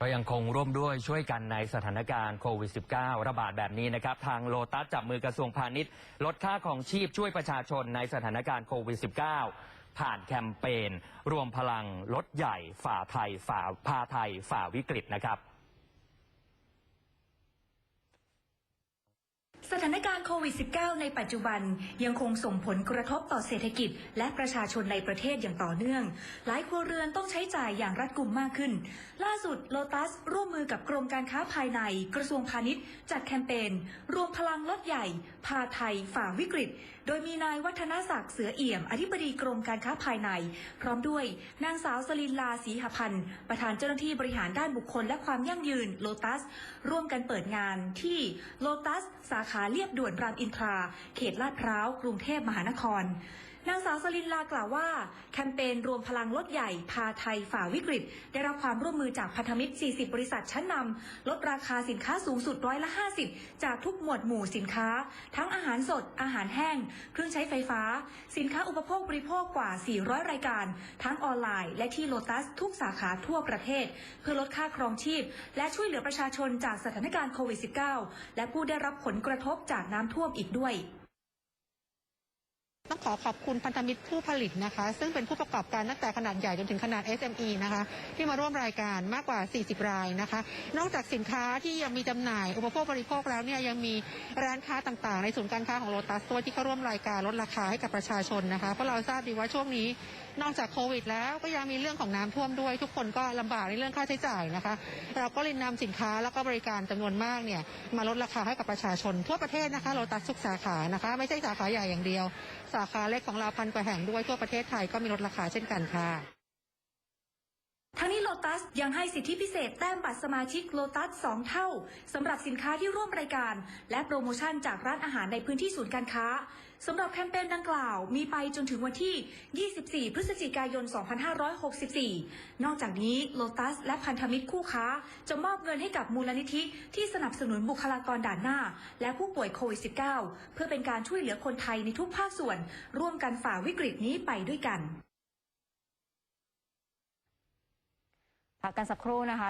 ก็ยังคงร่วมด้วยช่วยกันในสถานการณ์โควิด -19 ระบาดแบบนี้นะครับ ทางโลตัสจับมือกระทรวงพาณิชย์ ลดค่าของชีพช่วยประชาชนในสถานการณ์โควิด -19 ผ่านแคมเปญรวมพลังลดใหญ่ฝ่าไทยฝ่าพาไทยฝ่าวิกฤตนะครับ ส ถานการณ์โควิด -19 ในปัจจุบันยังคงส่งผลกระทบต่อเศรษฐกิจ และประชาชนในประเทศอย่างต่อเนื่อง หลายครัวเรือนต้องใช้จ่ายอย่างรัดกุมมากขึ้น ล่าสุดโลตัสร่วมมือกับกรมการค้าภายใน กระทรวงพาณิชย์ จัดแคมเปญรวมพลังลดใหญ่ พาไทยฝ่าวิกฤต โดยมีนายวัฒนศักดิ์เสือเอี่ยม อธิบดีกรมการค้าภายใน พร้อมด้วยนางสาวสลินลาศรีหพันธ์ประธานเจ้าหน้าที่บริหารด้านบุคคลและความยั่งยืนโลตัสร่วมกันเปิดงานที่โลตัสสาขาเรียบด่วนรามอินทรา เขตลาดพร้าว กรุงเทพมหานคร นางสาวสลินลากล่าวว่า แคมเปญรวมพลังลดใหญ่พาไทยฝ่าวิกฤต ได้รับความร่วมมือจากพันธมิตร 40 บริษัทชั้นนำลดราคาสินค้าสูงสุดร้อยละ 50 จากทุกหมวดหมู่สินค้า ทั้งอาหารสด อาหารแห้ง เครื่องใช้ไฟฟ้า สินค้าอุปโภคบริโภคกว่า 400 รายการ ทั้งออนไลน์และที่โลตัสทุกสาขาทั่วประเทศ เพื่อลดค่าครองชีพ และช่วยเหลือประชาชนจากสถานการณ์โควิด -19 และผู้ได้รับผลกระทบจากน้ำท่วมอีกด้วย ต้องขอขอบคุณพันธมิตรผู้ผลิตนะคะ ซึ่งเป็นผู้ประกอบการตั้งแต่ขนาดใหญ่จนถึงขนาด SME นะคะ ที่มาร่วมรายการมากกว่า 40 รายนะคะ นอกจากสินค้าที่ยังมีจำหน่ายอุปโภคบริโภคแล้วเนี่ยยังมีร้านค้าต่างๆ ในศูนย์การค้าของโลตัสด้วที่เข้าร่วมรายการลดราคาให้กับประชาชนนะคะ เพราะเราทราบดีว่าช่วงนี้นอกจากโควิด แล้วก็ยังมีเรื่องของน้ำท่วมด้วย ทุกคนก็ลำบากในเรื่องค่าใช้จ่ายนะคะ เราก็เลยนำสินค้าแล้วก็บริการจำนวนมากเนี่ยมาลดราคาให้กับประชาชน ทั่วประเทศนะคะโลตัสทุกสาขานะคะ ไม่ใช่สาขาใหญ่อย่างเดียวสาขาเล็กของเราพันกว่าแห่งด้วยทั่วประเทศไทยก็มีลดราคาเช่นกันค่ะ ตัสยังให้สิทธิพิเศษแต้มบัตรสมาชิกโลตัส 2 เท่าสำหรับสินค้าที่ร่วมรายการ และโปรโมชั่นจากร้านอาหารในพื้นที่ศูนย์การค้าสำหรับแคมเปญดังกล่าวมีไปจนถึงวันที่ 24 พฤศจิกายน 2564 นอกจากนี้โลตัสและพันธมิตรคู่ค้า จะมอบเงินให้กับมูลนิธิที่สนับสนุนบุคลากรด่านหน้า และผู้ป่วยโควิด -19 เพื่อเป็นการช่วยเหลือคนไทยในทุกภาคส่วน ร่วมกันฝ่าวิกฤตนี้ไปด้วยกัน พักกันสักครู่นะคะ